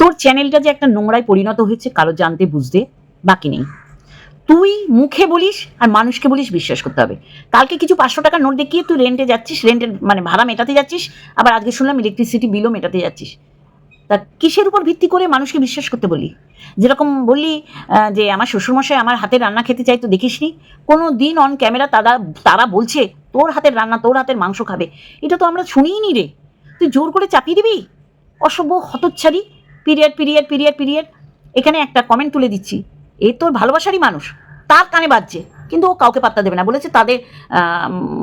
তোর চ্যানেলটা যে একটা নোংরায় পরিণত হয়েছে, কারও জানতে, বুঝতে বাকি নেই। তুই মুখে বলিস আর মানুষকে বলিস বিশ্বাস করতে হবে। কালকে কিছু পাঁচশো টাকার নোট দেখিয়ে তুই রেন্টে যাচ্ছিস রেন্টের মানে ভাড়া মেটাতে যাচ্ছিস, আবার আজকে শুনলাম ইলেকট্রিসিটি বিলও মেটাতে যাচ্ছিস। তা কিসের উপর ভিত্তি করে মানুষকে বিশ্বাস করতে বলি? যেরকম বললি যে আমার শ্বশুরমশাই আমার হাতে রান্না খেতে চাই তো দেখিসনি? কোনো দিন অন ক্যামেরা তারা তারা বলছে, তোর হাতের রান্না, তোর হাতের মাংস খাবে। এটা তো আমরা শুনিই নি রে। তুই জোর করে চাপিয়ে দিবি? অসভ্য হতচ্ছাড়ি। পিরিয়ড পিরিয়ড পিরিয়ড পিরিয়ড এখানে একটা কমেন্ট তুলে দিচ্ছি। এ তোর ভালোবাসারই মানুষ। তার কানে বাজছে। কিন্তু ও কাউকে পাত্তা দেবে না। বলেছে তাদের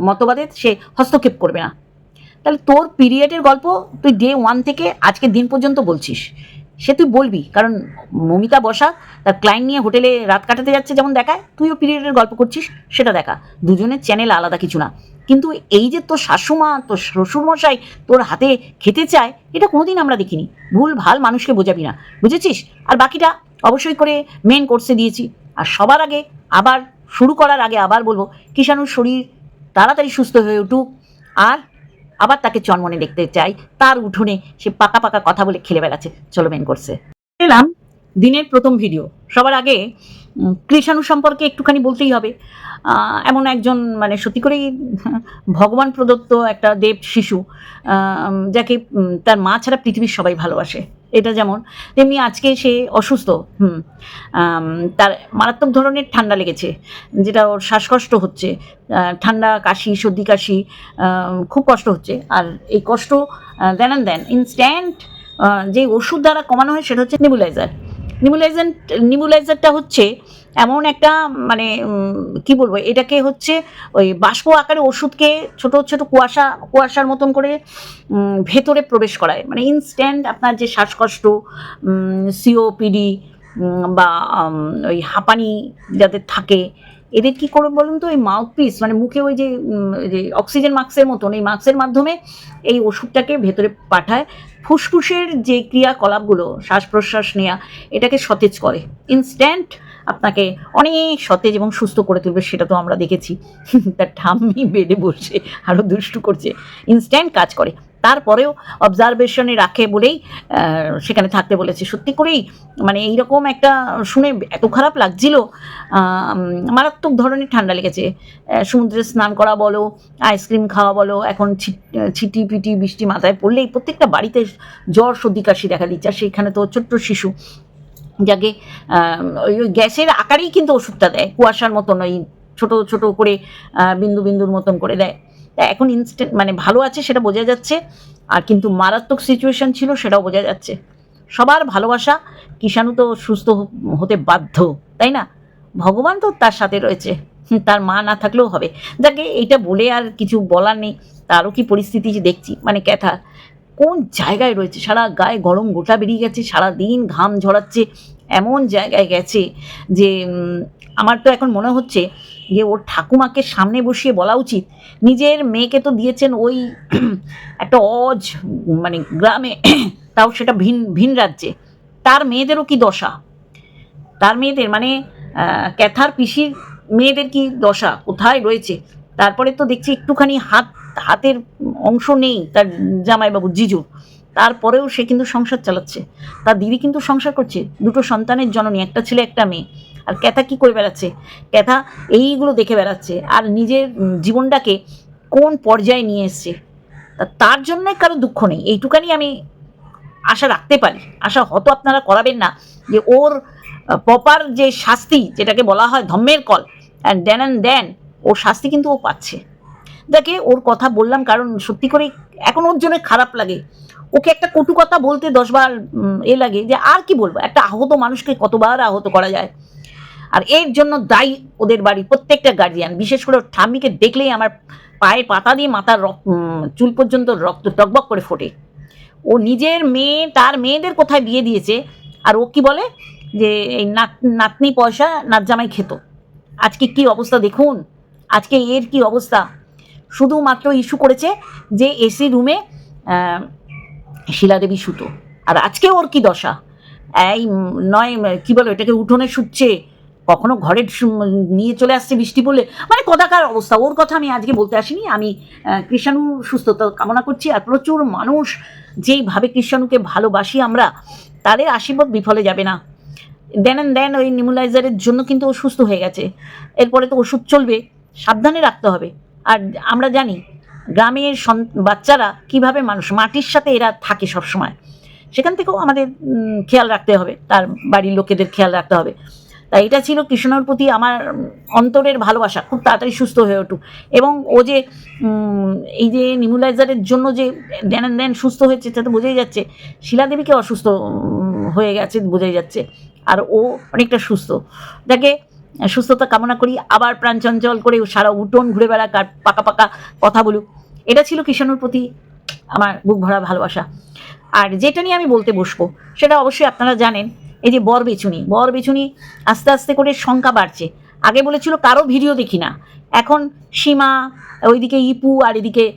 মতবাদে সে হস্তক্ষেপ করবে না। তাহলে তোর পিরিয়ডের গল্প তুই ডে ওয়ান থেকে আজকের দিন পর্যন্ত বলছিস। সে তুই বলবি, কারণ মমিতা বসা তার ক্লায়েন্ট নিয়ে হোটেলে রাত কাটাতে যাচ্ছে যেমন দেখায়, তুইও পিরিয়ডের গল্প করছিস, সেটা দেখা। দুজনের চ্যানেল আলাদা কিছু না। কিন্তু এই যে তোর শাশুমা, তোর শ্বশুরমশাই তোর হাতে খেতে চায়, এটা কোনোদিন আমরা দেখিনি। ভুল, ভালো মানুষকে বোঝাবি না। বুঝেছিস? আর বাকিটা অবশ্যই করে মেন কোর্সে দিয়েছি। আর সবার আগে আবার, শুরু করার আগে আবার বলব, কিষাণুর শরীর তাড়াতাড়ি সুস্থ হয়ে উঠুক। আর আবার তাকে চনমনে দেখতে চাই। তার উঠোনে সে পাকা পাকা কথা বলে খেলে বেড়াচ্ছে, চলো মেন করছে এলাম দিনের প্রথম ভিডিও সবার আগে কৃষাণু সম্পর্কে একটুখানি বলতেই হবে। এমন একজন মানে সত্যি করেই ভগবান প্রদত্ত একটা দেব শিশু যাকে তার মা ছাড়া পৃথিবীর সবাই ভালোবাসে। এটা যেমন, তেমনি আজকে সে অসুস্থ, হুম তার মারাত্মক ধরনের ঠান্ডা লেগেছে, যেটা ওর শ্বাসকষ্ট হচ্ছে ঠান্ডা কাশি, সর্দি কাশি খুব কষ্ট হচ্ছে, আর এই কষ্ট দেন অ্যান্ড দেন ইনস্ট্যান্ট যে ওষুধ দ্বারা কমানো হয় সেটা হচ্ছে নেবুলাইজার। নিবুলাইজার, নিবুলাইজারটা হচ্ছে এমন একটা মানে কি বলব, এটাকে হচ্ছে ওই বাষ্প আকারে ওষুধকে ছোট ছোট কুয়াশা, কুয়াশার মতন করে ভেতরে প্রবেশ করায়। মানে ইনস্ট্যান্ট আপনার যে শ্বাসকষ্ট সিওপিডি বা ওই হাঁপানি যাদের থাকে, এদের কি করে বলুন তো, ওই মাউথ পিস মানে মুখে ওই যে যে অক্সিজেন মাস্কের মতন, এই মাস্কের মাধ্যমে এই ওষুধটাকে ভেতরে পাঠায়। ফুসফুসের যে ক্রিয়াকলাপগুলো, শ্বাস প্রশ্বাস নেওয়া এটাকে সতেজ করে। ইনস্ট্যান্ট আপনাকে অনেক সতেজ এবং সুস্থ করে তুলবে, সেটা তো আমরা দেখেছি। তার ঠাম্মি বেডে বসে আরও দুষ্টু করছে ইনস্ট্যান্ট কাজ করে। তারপরেও অবজারভেশনে রাখে বলেই সেখানে থাকতে বলেছে। সত্যি করেই মানে এইরকম একটা শুনে এত খারাপ লাগছিল মারাত্মক ধরনের ঠান্ডা লেগেছে। সমুদ্রে স্নান করা বলো আইসক্রিম খাওয়া বলো, এখন ছিট- পিটি বৃষ্টি মাথায় পড়লেই প্রত্যেকটা বাড়িতে জ্বর, সর্দি, কাশি দেখা দিচ্ছে। আর সেইখানে তো ছোট্ট শিশু যাকে ওই গ্যাসের আকারেই কিন্তু ওষুধটা দেয়, কুয়াশার মতন ওই ছোট ছোট করে বিন্দু বিন্দুর মতন করে দেয়। তা এখন ইনস্ট্যান্ট মানে ভালো আছে সেটা বোঝা যাচ্ছে, আর কিন্তু মারাত্মক সিচুয়েশন ছিল সেটাও বোঝা যাচ্ছে। সবার ভালোবাসা কিষাণু তো সুস্থ হতে বাধ্য, তাই না? ভগবান তো তার সাথে রয়েছে তার মা না থাকলেও হবে। যাকে এইটা বলে আর কিছু বলার নেই, তারও কি পরিস্থিতি দেখছি মানে ক্যাথা কোন জায়গায় রয়েছে? সারা গায়ে গরম গোটা বেরিয়ে গেছে, সারা দিন ঘাম ঝরাচ্ছে, এমন জায়গায় গেছে যে আমার তো এখন মনে হচ্ছে যে, ওর ঠাকুমাকে সামনে বসিয়ে বলা উচিত। নিজের মেয়েকে তো দিয়েছেন ওই একটা অজ মানে গ্রামে, তাও সেটা ভিন ভিন রাজ্যে। তার মেয়েদেরও কি দশা? তার মেয়েদের মানে ক্যাথার পিসির মেয়েদের কি দশা? কোথায় রয়েছে? তারপরে তো দেখছি একটুখানি হাত হাতের অংশ নেই তার জামাইবাবু জিজুর তারপরেও সে কিন্তু সংসার চালাচ্ছে। তার দিদি কিন্তু সংসার করছে। দুটো সন্তানের জননী, একটা ছেলে, একটা মেয়ে। আর ক্যাথা কি করে বেড়াচ্ছে? ক্যাথা এইগুলো দেখে বেড়াচ্ছে। আর নিজের জীবনটাকে কোন পর্যায়ে নিয়ে এসছে? তার জন্য কারও দুঃখ নেই। এইটুকানি আমি আশা রাখতে পারি। আশা হয়তো আপনারা করাবেন না যে ওর প্রপার যে শাস্তি, যেটাকে বলা হয় ধম্মের কল, অ্যান্ড দেন অ্যান্ড দেন ওর শাস্তি কিন্তু ও পাচ্ছে। দেখে ওর কথা বললাম কারণ সত্যি করে এখন ওর জন্য খারাপ লাগে। ওকে একটা কটু কথা বলতে দশবার এ লাগে যে আর কি বলব একটা আহত মানুষকে কতবার আহত করা যায়। আর এর জন্য দায়ী ওদের বাড়ির প্রত্যেকটা গার্জিয়ান বিশেষ করে ঠাম্মিকে দেখলেই আমার পায়ের পাতা দিয়ে মাথার রক- উম, চুল পর্যন্ত রক্ত টকবক করে ফোটে। ও নিজের মেয়ে তার মেয়েদের কোথায় বিয়ে দিয়েছে আর ও কি বলে যে এই নাত নাতনি পয়সা নাত জামাই খেত। আজকে কি অবস্থা দেখুন? আজকে এর কি অবস্থা? শুধুমাত্র ইস্যু করেছে যে এসি রুমে শিলাদেবী সুতো। আর আজকে ওর কি দশা? এই নয় কি বলো এটাকে উঠোনে শুচ্ছে কখনো ঘরে নিয়ে চলে আসছে বৃষ্টি পড়লে। মানে কদাকার অবস্থা। ওর কথা আমি আজকে বলতে আসিনি। আমি আহ, কৃষাণুর সুস্থতা কামনা করছি। আর প্রচুর মানুষ যেইভাবে কৃষাণুকে ভালোবাসি আমরা তাদের আশীর্বাদ বিফলে যাবে না। দেন অ্যান্ড দেন ওই নিমুলাইজারের জন্য কিন্তু ও সুস্থ হয়ে গেছে। এরপরে তো ওষুধ চলবে। সাবধানে রাখতে হবে। আর আমরা জানি গ্রামের বাচ্চারা কীভাবে মানুষ, মাটির সাথে এরা থাকে সবসময়। সেখান থেকেও আমাদের খেয়াল রাখতে হবে, তার বাড়ির লোকেদের খেয়াল রাখতে হবে। তাই এটা ছিল কৃষ্ণর প্রতি আমার অন্তরের ভালোবাসা, খুব তাড়াতাড়ি সুস্থ হয়ে উঠুক। এবং ও যে এই যে নিমুলাইজারের জন্য যে দেন অ্যান্ড দেন সুস্থ হয়েছে, সেটা তো বোঝাই যাচ্ছে। শিলাদেবীকে অসুস্থ হয়ে গেছে, বোঝাই যাচ্ছে। আর ও অনেকটা সুস্থ। যাকে সুস্থতা কামনা করি, আবার প্রাণ চঞ্চল করে সারা উঠোন ঘুরে বেড়াক আর পাকা পাকা কথা বলুক। এটা ছিল কিষাণুর প্রতি আমার বুক ভরা ভালোবাসা। আর যেটা নিয়ে আমি বলতে বসবো, সেটা অবশ্যই আপনারা জানেন, এই যে বর বেচুনি। বর বেচুনি আস্তে আস্তে করে সংখ্যা বাড়ছে। আগে বলেছিল কারও ভিডিও দেখি না। এখন সীমা, ওইদিকে ইপু আর এদিকে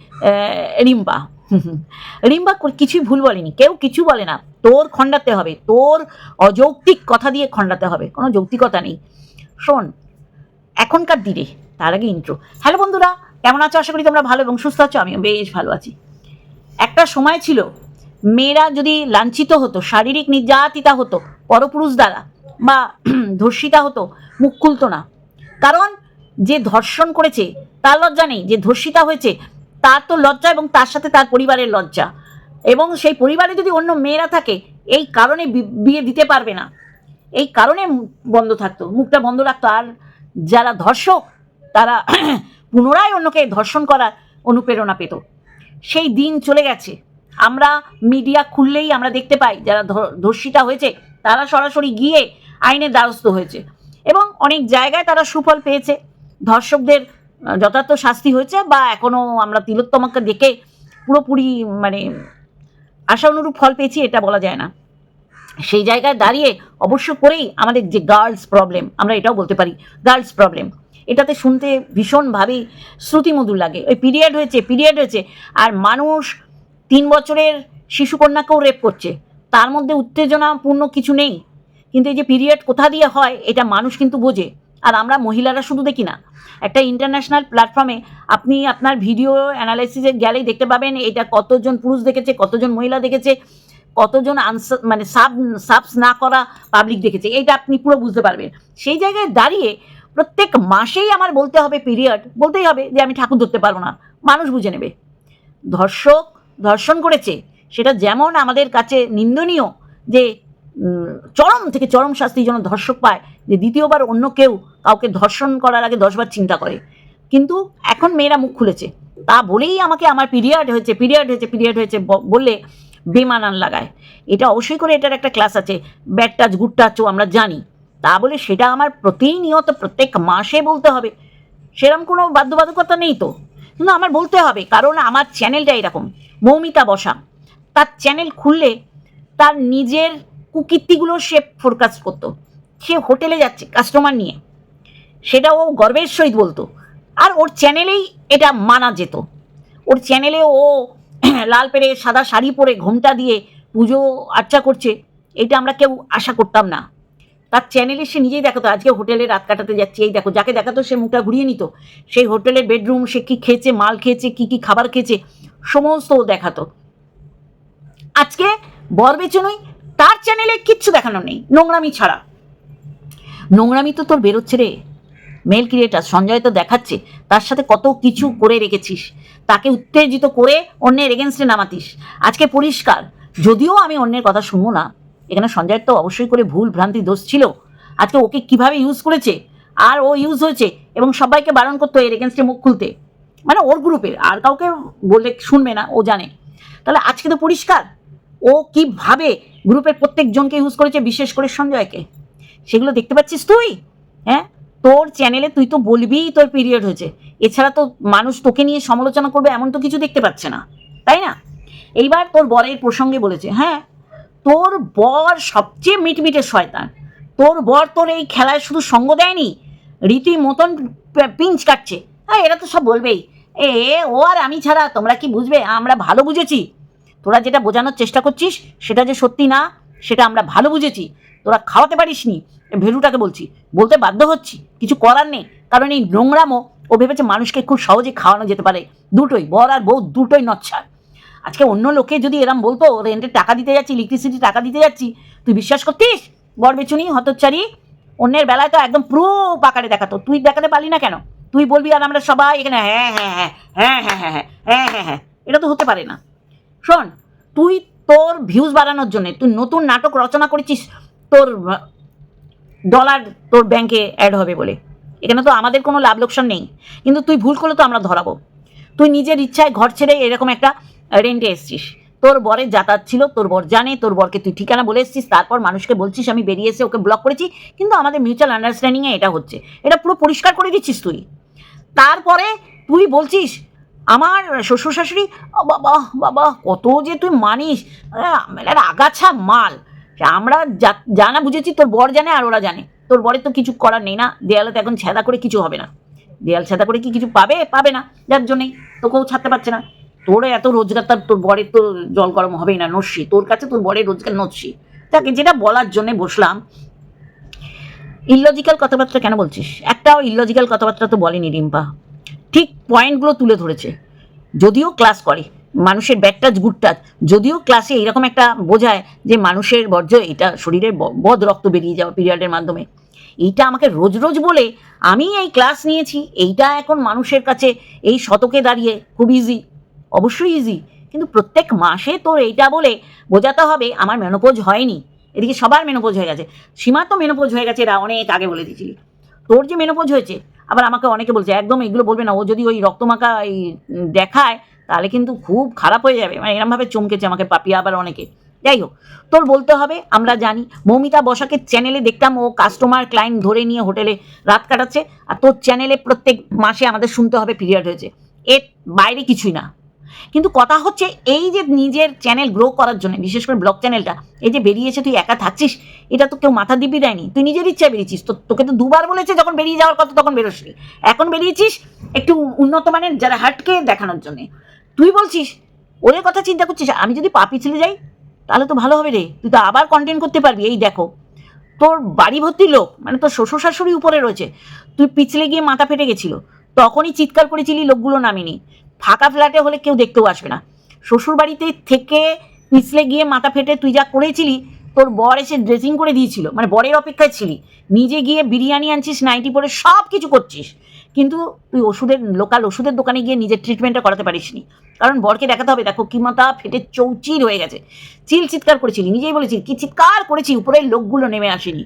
রিম্পা কো- কিছুই ভুল বলেনি। কেউ কিছু বলে না। তোর খণ্ডাতে হবে। তোর অযৌক্তিক কথা দিয়ে খণ্ডাতে হবে। কোনো যৌক্তিকতা নেই। শোন, এখনকার দিনে, তার আগে ইন্ট্রো হ্যালো বন্ধুরা, কেমন আছো? আশা করি তোমরা ভালো এবং সুস্থ আছো, আমিও বেশ ভালো আছি। একটা সময় ছিল, মেয়েরা যদি লাঞ্ছিত হতো, শারীরিক নির্যাতিতা হতো, পরপুরুষ দ্বারা, বা ধর্ষিতা হতো, মুখ খুলতো না। কারণ, যে ধর্ষণ করেছে, তার লজ্জা নেই। যে ধর্ষিতা হয়েছে, তার তো লজ্জা এবং তার সাথে তার পরিবারের লজ্জা। এবং সেই পরিবারে যদি অন্য মেয়েরা থাকে, এই কারণে বিয়ে দিতে পারবে না। এই কারণে বন্ধ থাকতো, মুখটা বন্ধ রাখতো। আর যারা ধর্ষক, তারা পুনরায় অন্যকে ধর্ষণ করার অনুপ্রেরণা পেত। সেই দিন চলে গেছে। আমরা মিডিয়া খুললেই আমরা দেখতে পাই, যারা ধর্ষিতা হয়েছে, তারা সরাসরি গিয়ে আইনের দ্বারস্থ হয়েছে। এবং অনেক জায়গায় তারা সুফল পেয়েছে। ধর্ষকদের যথার্থ শাস্তি হয়েছে বা এখনও আমরা তিলোত্তমাকে দেখে পুরোপুরি মানে আশা অনুরূপ ফল পেয়েছি, এটা বলা যায় না। সেই জায়গায় দাঁড়িয়ে অবশ্য করেই আমাদের যে গার্লস প্রবলেম, আমরা এটাও বলতে পারি, গার্লস প্রবলেম। এটাতে শুনতে ভীষণভাবেই শ্রুতিমধুর লাগে। ওই পিরিয়ড হয়েছে পিরিয়ড হয়েছে, আর মানুষ তিন বছরের শিশুকন্যাকেও রেপ করছে। তার মধ্যে উত্তেজনাপূর্ণ কিছু নেই। কিন্তু এই যে পিরিয়ড কোথা দিয়ে হয়, এটা মানুষ কিন্তু বোঝে। আর আমরা মহিলারা শুধু দেখি না। একটা ইন্টারন্যাশনাল প্ল্যাটফর্মে আপনি আপনার ভিডিও অ্যানালাইসিসে গেলেই দেখতে পাবেন, এটা কতজন পুরুষ দেখেছে, কতজন মহিলা দেখেছে। কতজন আনসার মানে সাব, সাবস না করা পাবলিক দেখেছে, এইটা আপনি পুরো বুঝতে পারবেন। সেই জায়গায় দাঁড়িয়ে প্রত্যেক মাসেই আমার বলতে হবে পিরিয়ড বলতেই হবে যে আমি ঠাকুর ধরতে পারব না, মানুষ বুঝে নেবে। ধর্ষক ধর্ষণ করেছে, সেটা যেমন আমাদের কাছে নিন্দনীয় যে চরম থেকে চরম শাস্তি যেন ধর্ষক পায়, যে দ্বিতীয়বার অন্য কেউ কাউকে ধর্ষণ করার আগে দশবার চিন্তা করে। কিন্তু এখন মেয়েরা মুখ খুলেছে। তা বলেই আমাকে আমার পিরিয়ড হয়েছে পিরিয়ড হয়েছে পিরিয়ড হয়েছে বললে বেমানান লাগায়। এটা অবশ্যই করে এটার একটা ক্লাস আছে। ব্যাড টাচ গুড টাচও আমরা জানি। তা বলে সেটা আমার প্রতিনিয়ত প্রত্যেক মাসে বলতে হবে। সেরকম কোনো বাধ্যবাধকতা নেই তো। কিন্তু আমার বলতে হবে, কারণ আমার চ্যানেলটা এরকম, মৌমিতা বসা। তার চ্যানেল খুললে তার নিজের কুকীর্তিগুলো সে ফোরকাস্ট করতো। সে হোটেলে যাচ্ছে কাস্টমার নিয়ে। সেটা ও গর্বের সহিত বলতো। আর ওর চ্যানেলেই এটা মানা যেত। ওর চ্যানেলে ও লাল পেরে সাদা শাড়ি পরে ঘোমটা দিয়ে পুজো আর্চা করছে, এটা আমরা কেউ আশা করতাম না। তার চ্যানেলে সে নিজেই দেখাতো আজকে হোটেলে রাত কাটাতে যাচ্ছে, এই দেখো, যাকে দেখাতো সে মুখটা ঘুরিয়ে নিত, সেই হোটেলের বেডরুম সে কী খেয়েছে, মাল খেয়েছে, কি কি খাবার খেয়েছে, সমস্ত দেখাতো। আজকে বর বেচনই তার চ্যানেলে কিচ্ছু দেখানো নেই, নোংরামি ছাড়া। নোংরামি তো তোর বেরোচ্ছে রে। মেল ক্রিয়েটার সঞ্জয় তো দেখাচ্ছে, তার সাথে কত কিছু করে রেখেছিস। তাকে উত্তেজিত করে অন্যের এগেনস্টে নামাতিস। আজকে পরিষ্কার, যদিও আমি অন্যের কথা শুনব না, এখানে সঞ্জয়ের তো অবশ্যই করে ভুল ভ্রান্তি দোষ ছিল। আজকে ওকে কীভাবে ইউজ করেছে, আর ও ইউজ হয়েছে, এবং সবাইকে বারণ করতো এর এগেনস্টে মুখ খুলতে। মানে ওর গ্রুপের আর কাউকে বললে শুনবে না, ও জানে। তাহলে আজকে তো পরিষ্কার, ও কীভাবে গ্রুপের প্রত্যেকজনকে ইউজ করেছে, বিশেষ করে সঞ্জয়কে। সেগুলো দেখতে পাচ্ছিস তুই? হ্যাঁ? তোর চ্যানেলে তুই তো বলবিই তোর পিরিয়ড হয়েছে। এছাড়া তো মানুষ তোকে নিয়ে সমালোচনা করবে এমন তো কিছু দেখতে পাচ্ছে না, তাই না? এইবার তোর বরের প্রসঙ্গে বলেছে হ্যাঁ তোর বর সবচেয়ে মিটমিটে শয়তান। তোর বর তোর এই খেলায় শুধু সঙ্গ দেয়নি, রীতি মতন পিঞ্চ কাটছে। হ্যাঁ এরা তো সব বলবেই। এ, ও আর আমি ছাড়া তোমরা কি বুঝবে? আমরা ভালো বুঝেছি। তোরা যেটা বোঝানোর চেষ্টা করছিস, সেটা যে সত্যি না, সেটা আমরা ভালো বুঝেছি। তোরা খাওয়াতে পারিসনি ভেলুটাকে বলছি। বলতে বাধ্য হচ্ছি, কিছু করার নেই, কারণ এই নোংরামো, ও ভেবেছে মানুষকে খুব সহজে খাওয়ানো যেতে পারে। দুটোই, বর আর বউ দুটোই নচ্ছার। আজকে অন্য লোকে যদি এরম বলতো রেন্টের টাকা দিতে যাচ্ছি ইলেকট্রিসিটি টাকা দিতে যাচ্ছি, তুই বিশ্বাস করতিস? বর বেচুনি হতচ্চারি অন্যের বেলায় তো একদম পুরো পাকারে দেখাতো। তুই দেখাতে পারলি না কেন? তুই বলবি আর আমরা সবাই এখানে হ্যাঁ হ্যাঁ হ্যাঁ হ্যাঁ হ্যাঁ হ্যাঁ হ্যাঁ হ্যাঁ হ্যাঁ হ্যাঁ। এটা তো হতে পারে না। শোন, তুই তোর ভিউজ বাড়ানোর জন্য, তুই নতুন নাটক রচনা করেছিস তোর ডলার তোর ব্যাংকে অ্যাড হবে বলে। এখানে তো আমাদের কোনো লাভ লোকসান নেই। কিন্তু তুই ভুল করলে তো আমরা ধরাবো। তুই নিজের ইচ্ছায় ঘর ছেড়ে এরকম একটা রেন্টে এসছিস। তোর বরের যাতায়াত ছিল, তোর বর জানে, তোর বরকে তুই ঠিকানা বলে এসছিস, তারপর মানুষকে বলছিস, আমি বেরিয়ে এসে ওকে ব্লক করেছি। কিন্তু আমাদের মিউচুয়াল আন্ডারস্ট্যান্ডিংয়ে এটা হচ্ছে। এটা পুরো পরিষ্কার করে দিচ্ছিস তুই। তারপরে তুই বলছিস, আমার শ্বশুর শাশুড়ি বাবা বাবা কত যে তুই মানিস। একটা আগাছা মাল। আমরা যা- জানা বুঝেছি তোর বর জানে আর ওরা জানে। তোর বরের তো কিছু করার নেই না। দেয়ালে তো এখন ছেদা করে কিছু হবে না। দেয়াল ছেদা করে কি কিছু পাবে? পাবে না। যার জন্যেই তোকেও ছাড়তে পারছে না। তোর এত রোজগার, তার তোর বরের তো জল গরম হবেই না, নস্যি। তোর কাছে তোর বরের রোজগার নস্যি। তাকে যেটা বলার জন্যে বসলাম ইললজিক্যাল কথাবার্তা কেন বলছিস? একটাও ইললজিক্যাল কথাবার্তা তো বলেনি রিম্পা। ঠিক পয়েন্টগুলো তুলে ধরেছে। যদিও ক্লাস করে। মানুষের ব্যাড টাচ গুড টাচ যদিও ক্লাসে এরকম একটা বোঝায় যে মানুষের বর্জ্য, এটা শরীরের বদ রক্ত বেরিয়ে যাওয়া পিরিয়ডের মাধ্যমে। এইটা আমাকে রোজ রোজ বলে, আমি এই ক্লাস নিয়েছি, এইটা এখন মানুষের কাছে এই শতকে দাঁড়িয়ে খুব ইজি অবশ্যই ইজি কিন্তু প্রত্যেক মাসে তোর এইটা বলে, বোঝাতে হবে আমার মেনোপোজ হয়নি। এদিকে সবার মেনোপোজ হয়ে গেছে। সীমা তো মেনোপোজ হয়ে গেছে, এরা অনেক আগে বলে দিয়েছিলি। তোর যে মেনোপোজ হয়েছে, আবার আমাকে অনেকে বলছে, একদম এগুলো বলবে না। ও যদি ওই রক্তমাখা, এই, দেখায় তাহলে কিন্তু খুব খারাপ হয়ে যাবে। মানে এরমভাবে চমকেছে আমাকে পাপিয়া আবার অনেকে। যাই হোক, তোর বলতে হবে, আমরা জানি। মৌমিতা বসাকে চ্যানেলে দেখতাম, ও কাস্টমার ক্লায়েন্ট ধরে নিয়ে হোটেলে রাত কাটাচ্ছে। আর তোর চ্যানেলে প্রত্যেক মাসে আমাদের শুনতে হবে পিরিয়ড হয়েছে। এর বাইরে কিছুই না। কিন্তু কথা হচ্ছে, এই যে নিজের চ্যানেল গ্রো করার জন্য, বিশেষ করে ব্লগ চ্যানেলটা এই যে বেরিয়েছে তুই একা থাকছিস, এটা তো কেউ মাথা দিবি দেয়নি। তুই নিজের ইচ্ছায় বেরিয়েছিস। তো তোকে তো দুবার বলেছে, যখন বেরিয়ে যাওয়ার কথা তখন বেরোসনি। এখন বেরিয়েছিস একটু উন্নত মানের, যারা হাটকে দেখানোর জন্যে। তুই বলছিস? ওদের কথা চিন্তা করছিস? আমি যদি পাপি ছেলে যাই, তাহলে তো ভালো হবে রে। তুই তো আবার কন্টেন্ট করতে পারবি, এই দেখো। তোর বাড়ি ভর্তি লোক মানে তোর শ্বশুর শাশুড়ি উপরে রয়েছে। তুই পিছলে গিয়ে মাথা ফেটে গেছিল। তখনই চিৎকার করেছিলি লোকগুলো নামিনি। ফাঁকা ফ্ল্যাটে হলে কেউ দেখতেও আসবে না। শ্বশুর বাড়িতে থেকে পিছলে গিয়ে মাথা ফেটে তুই যা করেছিলি, তোর বর এসে ড্রেসিং করে দিয়েছিল। মানে বরের অপেক্ষায় ছিলি। নিজে গিয়ে বিরিয়ানি আনছিস নাইটি পরে সব কিছু করছিস। কিন্তু তুই ওষুধের, লোকাল ওষুধের দোকানে গিয়ে নিজের ট্রিটমেন্টটা করাতে পারিসনি। কারণ বরকে দেখাতে হবে, দেখো কিমাতা ফেটে চৌচির হয়ে গেছে। চিল চিৎকার করেছিলি, নিজেই বলেছিলি, কি চিৎকার করেছি, উপরের লোকগুলো নেমে আসেনি।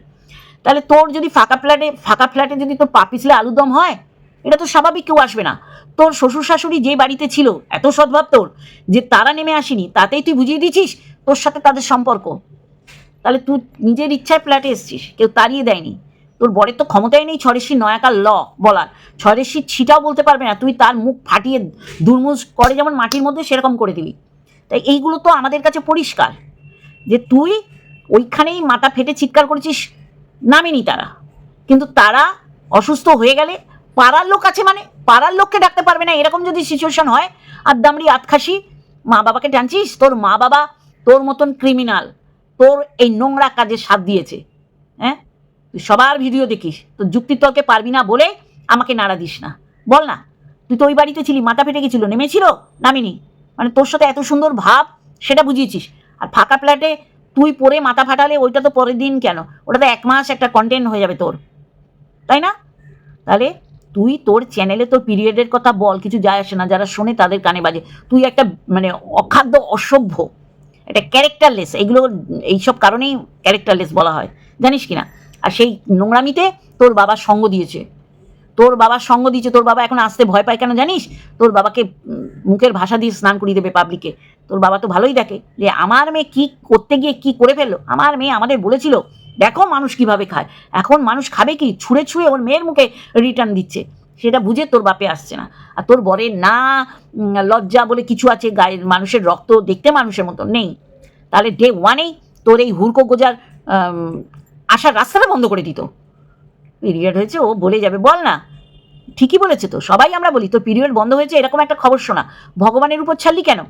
তাহলে তোর যদি ফাঁকা ফ্ল্যাটে ফাঁকা ফ্ল্যাটে যদি তোর পা পিছলে আলুদম হয়, এটা তো স্বাভাবিক কেউ আসবে না। তোর শ্বশুর শাশুড়ি যে বাড়িতে ছিল, এত সদ্ভাব তোর, যে তারা নেমে আসেনি, তাতেই তুই বুঝিয়ে দিছিস তোর সাথে তাদের সম্পর্ক। তাহলে তুই নিজের ইচ্ছায় ফ্ল্যাটে এসছিস, কেউ তাড়িয়ে দেয়নি। তোর বরের তো ক্ষমতাই নেই ছরেশির নয়াকার ল, বলার। ছরেশির ছিটাও বলতে পারবে না, তুই তার মুখ ফাটিয়ে দুর্মুজ করে যেমন মাটির মধ্যে সেরকম করে দিবি। তাই এইগুলো তো আমাদের কাছে পরিষ্কার, যে তুই ওইখানেই মাথা ফেটে চিৎকার করেছিস, নামেনি তারা। কিন্তু তারা অসুস্থ হয়ে গেলে পাড়ার লোক আছে মানে পাড়ার লোককে ডাকতে পারবে না, এরকম যদি সিচুয়েশন হয়, আর দামড়ি আতখাসি মা বাবাকে টানছিস, তোর মা বাবা তোর মতন ক্রিমিনাল তোর এই নোংরা কাজে সাথ দিয়েছে হ্যাঁ? তুই সবার ভিডিও দেখিস। তোর যুক্তিতর্কে পারবি না বলে আমাকে নাড়া দিস না। বল না, তুই তো ওই বাড়িতে ছিলি, মাথা ফেটে গেছিল, নেমেছিল? নামিনি। মানে তোর সাথে এত সুন্দর ভাব, সেটা বুঝিয়েছিস। আর ফাঁকা প্ল্যাটে তুই পরে মাথা ফাটালে ওইটা তো পরের দিন কেন? ওটা তো এক মাস একটা কন্টেন্ট হয়ে যাবে তোর। তাই না? তাহলে তুই তোর চ্যানেলে তোর পিরিয়ডের কথা বল, কিছু যায় আসে না, যারা শোনে তাদের কানে বাজে। তুই একটা মানে অখাদ্য, অসভ্য এটা ক্যারেক্টারলেস এগুলো, এইসব কারণেই ক্যারেক্টারলেস বলা হয়। জানিস কি না? আর সেই নোংরামিতে তোর বাবা সঙ্গ দিয়েছে। তোর বাবার সঙ্গ দিয়েছে, তোর বাবা এখন আসতে ভয় পায় কেন জানিস? তোর বাবাকে মুখের ভাষা দিয়ে স্নান করিয়ে দেবে পাবলিকে তোর বাবা তো ভালোই দেখে যে আমার মেয়ে কি করতে গিয়ে কি করে ফেলল। আমার মেয়ে আমাদের বলেছিল, দেখো মানুষ কীভাবে খায়। এখন মানুষ খাবে কি? ছুঁড়ে ছুঁড়ে ওর মেয়ের মুখে রিটার্ন দিচ্ছে। সেটা বুঝে তোর বাপে আসছে না। আর তোর বরের না লজ্জা বলে কিছু আছে গায়ের মানুষের রক্ত দেখতে মানুষের মতো নেই। তাহলে ডে ওয়ানেই তোর এই হুড়কো গোজার আসার রাস্তাটা বন্ধ করে দিত। পিরিয়ড হয়েছে, ও বলে যাবে, বল না। ঠিকই বলেছে তো, সবাই আমরা বলি, তোর পিরিয়ড বন্ধ হয়েছে, এরকম একটা খবর শোনা। ভগবানের উপর ছাড়লি কেন?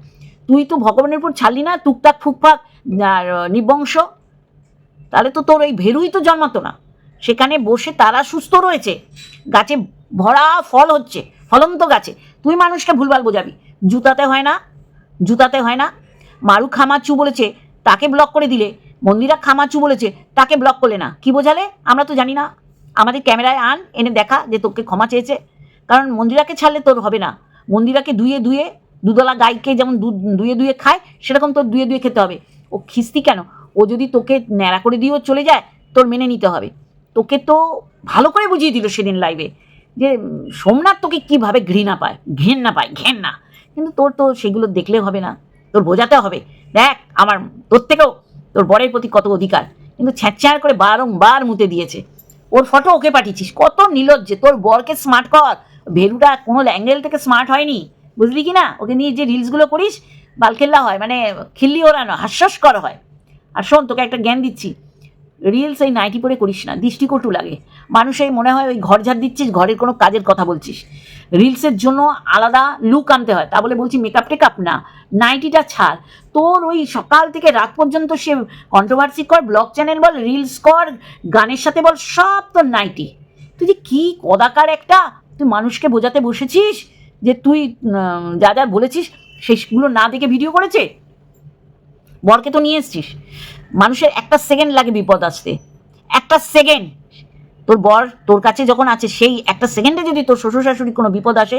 তুই তো ভগবানের উপর ছাড়লি না, টুকটাক ফুকফাক নিবংশ। তাহলে তো তোর ওই ভেরুই তো জন্মাতো না। সেখানে বসে তারা সুস্থ রয়েছে। গাছে ভরা ফল হচ্ছে, ফলন্ত গাছে। তুই মানুষকে ভুলভাল বোঝাবি। জুতাতে হয় না, জুতাতে হয় না। মারু খামাচু বলেছে, তাকে ব্লক করে দিলে মন্দিরা খামাচু বলেছে, তাকে ব্লক করলে না। কি বোঝালে? আমরা তো জানি না। আমাদের ক্যামেরায় আন, এনে দেখা যে তোকে ক্ষমা চেয়েছে। কারণ মন্দিরাকে ছাড়লে তোর হবে না। মন্দিরাকে ধুয়ে ধুয়ে দুদলা গাইকে যেমন দুধ দুয়ে দুয়ে খায়, সেরকম তোর দুয়ে দুয়ে খেতে হবে। ও খিস্তি কেন? ও যদি তোকে ন্যাড়া করে দিয়েও চলে যায়, তোর মেনে নিতে হবে। তোকে তো ভালো করে বুঝিয়ে দিল সেদিন লাইভে যে সোমনাথ তোকে কীভাবে ঘৃণা পায়? ঘেন্না পায়, ঘেন্না। কিন্তু তোর তো সেগুলো দেখলে হবে না। তোর বোঝাতে হবে। দেখ, আমার, তোর থেকেও তোর বরের প্রতি কত অধিকার? কিন্তু ছ্যাঁচ্যার করে বারংবার মুতে দিয়েছে। ওর ফটো ওকে পাঠিয়েছিস। কত নিলজ্জে। তোর বরকে স্মার্ট কর। ভেলুটা কোনো অ্যাঙ্গেল থেকে স্মার্ট হয়নি। বুঝলি কি না? ওকে নিয়ে যে রিলসগুলো করিস বালখেল্লা হয়। মানে খিল্লি ওড়ানো হাস্যস্কর হয়। আর শোন, তোকে একটা জ্ঞান দিচ্ছি। রিলস এই নাইটি পরে করিস না। দৃষ্টিকটু লাগে। মানুষের মনে হয় ওই ঘর ঝাড় দিচ্ছিস, ঘরের কোনো কাজের কথা বলছিস। রিলসের জন্য আলাদা লুক আনতে হয়। তা বলে বলছি মেকআপ টেকআপ না। নাইটিটা ছাড়। তোর ওই সকাল থেকে রাত পর্যন্ত সে কন্ট্রোভার্সি কর ব্লগ চ্যানেল বল রিলস কর, গানের সাথে বল, সব তোর নাইটি তুই যে কী কদাকার একটা, তুই মানুষকে বোঝাতে বসেছিস যে তুই যা যা বলেছিস, সেগুলো না দেখে ভিডিও করেছে? বরকে তো নিয়ে এসছিস। মানুষের একটা সেকেন্ড লাগে বিপদ আসতে। একটা সেকেন্ড তোর বর তোর কাছে যখন আছে, সেই একটা সেকেন্ডে যদি তোর শ্বশুর শাশুড়ি কোনো বিপদ আসে,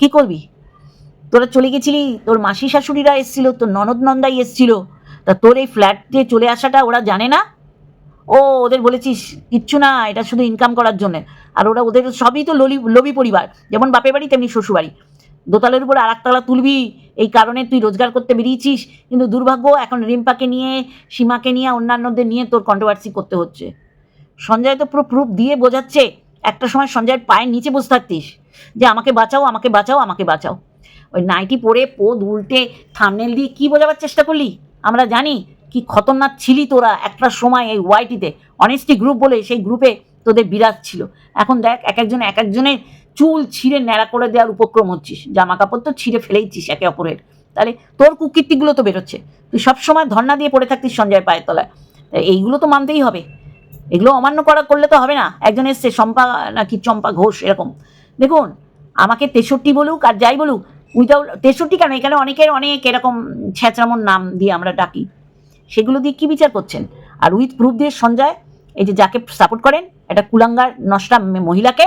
কি করবি? তোরা চলে গেছিলি, তোর মাসি শাশুড়িরা এসছিল, তোর ননদ নন্দাই এসছিল। তা তোর এই ফ্ল্যাট দিয়ে চলে আসাটা ওরা জানে না? ও, ওদের বলেছিস, কিচ্ছু না, এটা শুধু ইনকাম করার জন্য। আর ওরা, ওদের সবই তো ললি, লোভী পরিবার। যেমন বাপের বাড়ি, তেমনি শ্বশুরবাড়ি। দোতলের উপর আর একতলা তুলবি, এই কারণে তুই রোজগার করতে বেরিয়েছিস। কিন্তু দুর্ভাগ্য, এখন রিম্পাকে নিয়ে, সীমাকে নিয়ে, অন্যান্যদের নিয়ে তোর কন্ট্রোভার্সি করতে হচ্ছে। সঞ্জয় তো পুরো প্রুফ দিয়ে বোঝাচ্ছে, একটা সময় সঞ্জয়ের পায়ের নিচে বসে থাকতিস। যে আমাকে বাঁচাও আমাকে বাঁচাও আমাকে বাঁচাও। ওই নাইটি পরে পোদ উল্টে থামনেল দিয়ে কী বোঝাবার চেষ্টা করলি? আমরা জানি কি খতরনাক ছিলি তোরা একটা সময় এই ওয়াইটিতে। অনেস্টি গ্রুপ বলে সেই গ্রুপে তোদের বিরাজ ছিল। এখন দেখ, এক একজন এক একজনের চুল ছিঁড়ে ন্যাড়া করে দেওয়ার উপক্রম হচ্ছিস। জামা কাপড় তো ছিঁড়ে ফেলেইছিস একে অপরের। তাহলে তোর কুকীর্তিগুলো তো বেরোচ্ছে। তুই সবসময় ধর্না দিয়ে পড়ে থাকতিস সঞ্জয় পায়ের তলায়। এইগুলো তো মানতেই হবে। এগুলো অমান্য করা করলে তো হবে না। একজন এসছে শম্পা নাকি চম্পা ঘোষ, এরকম। দেখুন, আমাকে তেষট্টি বলুক আর যাই বলুক উইদাউট তেষট্টি কেন? এখানে অনেকের অনেক এরকম ছ্যাঁচড়ামোর নাম দিয়ে আমরা ডাকি। সেগুলো দিয়ে কি বিচার করছেন? আর উইথ প্রুফ দিয়ে সঞ্জয়, এই যে যাকে সাপোর্ট করেন, একটা কুলাঙ্গার, নষ্টা মহিলাকে,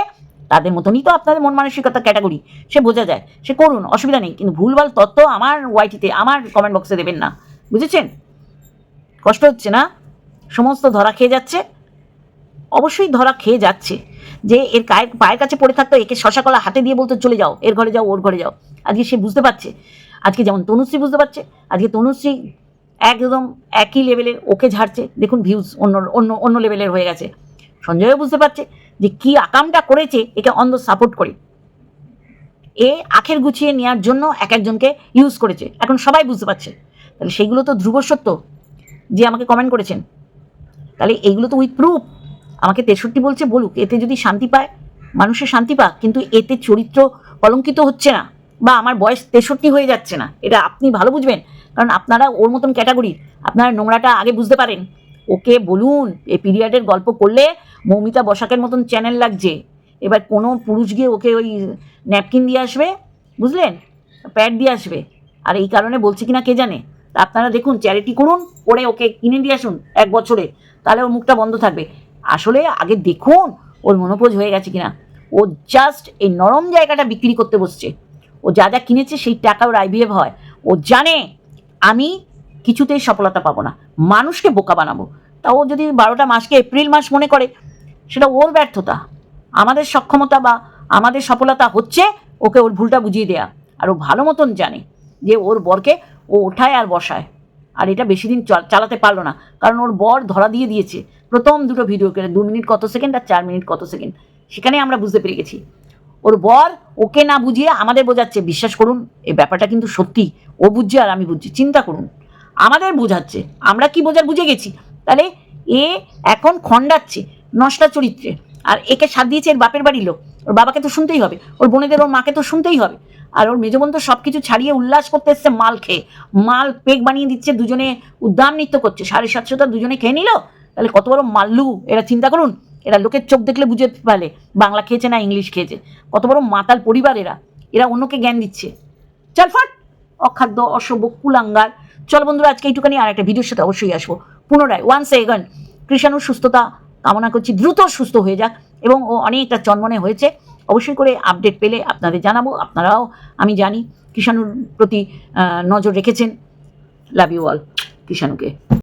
তাদের মতনই তো আপনাদের মন মানসিকতা ক্যাটাগরি সে বোঝা যায়। সে করুন, অসুবিধা নেই, কিন্তু ভুলভাল তত্ত্ব আমার ওয়াইটিতে আমার কমেন্ট বক্সে দেবেন না। বুঝেছেন? কষ্ট হচ্ছে না? সমস্ত ধরা খেয়ে যাচ্ছে। অবশ্যই ধরা খেয়ে যাচ্ছে। যে এর গায়ের পায়ের কাছে পড়ে থাকতো, একে শশা কলা হাতে দিয়ে বলতো, চলে যাও, এর ঘরে যাও, ওর ঘরে যাও। আজকে সে বুঝতে পারছে। আজকে যেমন তনুশ্রী বুঝতে পারছে, আজকে তনুশ্রী একদম একই লেভেলের ওকে ঝাড়ছে। দেখুন ভিউজ অন্য অন্য অন্য লেভেলের হয়ে গেছে। সঞ্জয়ও বুঝতে পারছে যে কি আকামটা করেছে, একে অন্ধ সাপোর্ট করে। এ আখের গুছিয়ে নেওয়ার জন্য এক একজনকে ইউজ করেছে। এখন সবাই বুঝতে পারছে। তাহলে সেইগুলো তো ধ্রুব সত্য যে আমাকে কমেন্ট করেছেন। তাহলে এইগুলো তো উইথ প্রুফ আমাকে তেষট্টি বলছে, বলুক, এতে যদি শান্তি পায়, মানুষের শান্তি পাক, কিন্তু এতে চরিত্র কলঙ্কিত হচ্ছে না, বা আমার বয়স তেষট্টি হয়ে যাচ্ছে না, এটা আপনি ভালো বুঝবেন, কারণ আপনারা ওর মতন ক্যাটাগরির আপনারা নোংরাটা আগে বুঝতে পারেন। ওকে বলুন এই পিরিয়ডের গল্প করলে মৌমিতা বসাকের মতন চ্যানেল লাগছে, এবার কোনো পুরুষ গিয়ে ওকে ওই ন্যাপকিন দিয়ে আসবে, বুঝলেন? প্যাড দিয়ে আসবে, আর এই কারণে বলছে কিনা কে জানে? আপনারা দেখুন চ্যারিটি করুন, করে ওকে কিনে দিয়ে আসুন এক বছরে, তাহলে ওর মুখটা বন্ধ থাকবে। আসলে আগে দেখুন ওর মনোপোজ হয়ে গেছে কিনা। ও জাস্ট এই নরম জায়গাটা বিক্রি করতে বসছে। ও যা যা কিনেছে সেই টাকা ওর আইবিএফ হয়। ও জানে আমি কিছুতেই সফলতা পাবো না। মানুষকে বোকা বানাবো। তা ও যদি বারোটা মাসকে এপ্রিল মাস মনে করে, সেটা ওর ব্যর্থতা। আমাদের সক্ষমতা বা আমাদের সফলতা হচ্ছে ওকে ওর ভুলটা বুঝিয়ে দেয়া। আর ও ভালো মতন জানে যে ওর বরকে ও ওঠায় আর বসায়। আর এটা বেশি দিন চল- চালাতে পারল না। কারণ ওর বর ধরা দিয়ে দিয়েছে। প্রথম দুটো ভিডিও করে দু মিনিট কত সেকেন্ড আর চার মিনিট কত সেকেন্ড সেখানে আমরা বুঝতে পেরে গেছি। ওর বর ওকে না বুঝিয়ে আমাদের বোঝাচ্ছে। বিশ্বাস করুন, এই ব্যাপারটা কিন্তু সত্যি। ও বুঝছে আর আমি বুঝছি। চিন্তা করুন। আমাদের বোঝাচ্ছে। আমরা কি বোঝার বুঝে গেছি? তাহলে এ এখন খণ্ডাচ্ছে নষ্টা চরিত্রে। আর একে সাথ দিয়েছে এর বাপের বাড়ির লোক। ওর বাবাকে তো শুনতেই হবে, ওর বোনেদের, ওর মাকে তো শুনতেই হবে। আর ওর মেজ বোন তো সব কিছু ছাড়িয়ে উল্লাস করতে এসছে মাল খেয়ে। মাল পেক বানিয়ে দিচ্ছে, দুজনে উদ্যাম নৃত্য করছে। সাড়ে সাতশোটা দুজনে খেয়ে নিল। তাহলে কত বড় মাল্লু, এরা চিন্তা করুন, এরা লোকের চোখ দেখলে বুঝে ফেলে, বাংলা খেয়েছে না ইংলিশ খেয়েছে। কত বড় মাতাল পরিবার এরা। এরা অন্যকে জ্ঞান দিচ্ছে। চল ফট! অখাদ্য, অসভ্য, কুলাঙ্গার। চল বন্ধুরা, আজকে এইটুখানি আর একটা ভিডিওর সাথে অবশ্যই আসব। পুনরায় ওয়ান সেকেন্ড কৃষাণুর সুস্থতা কামনা করছি, দ্রুত সুস্থ হয়ে যাক এবং ও অনেকটা চন্মনে হয়েছে। অবশ্যই করে আপডেট পেলে আপনাদের জানাব, আপনারাও আমি জানি কিষাণুর প্রতি নজর রেখেছেন। Love you all কৃষাণুকে।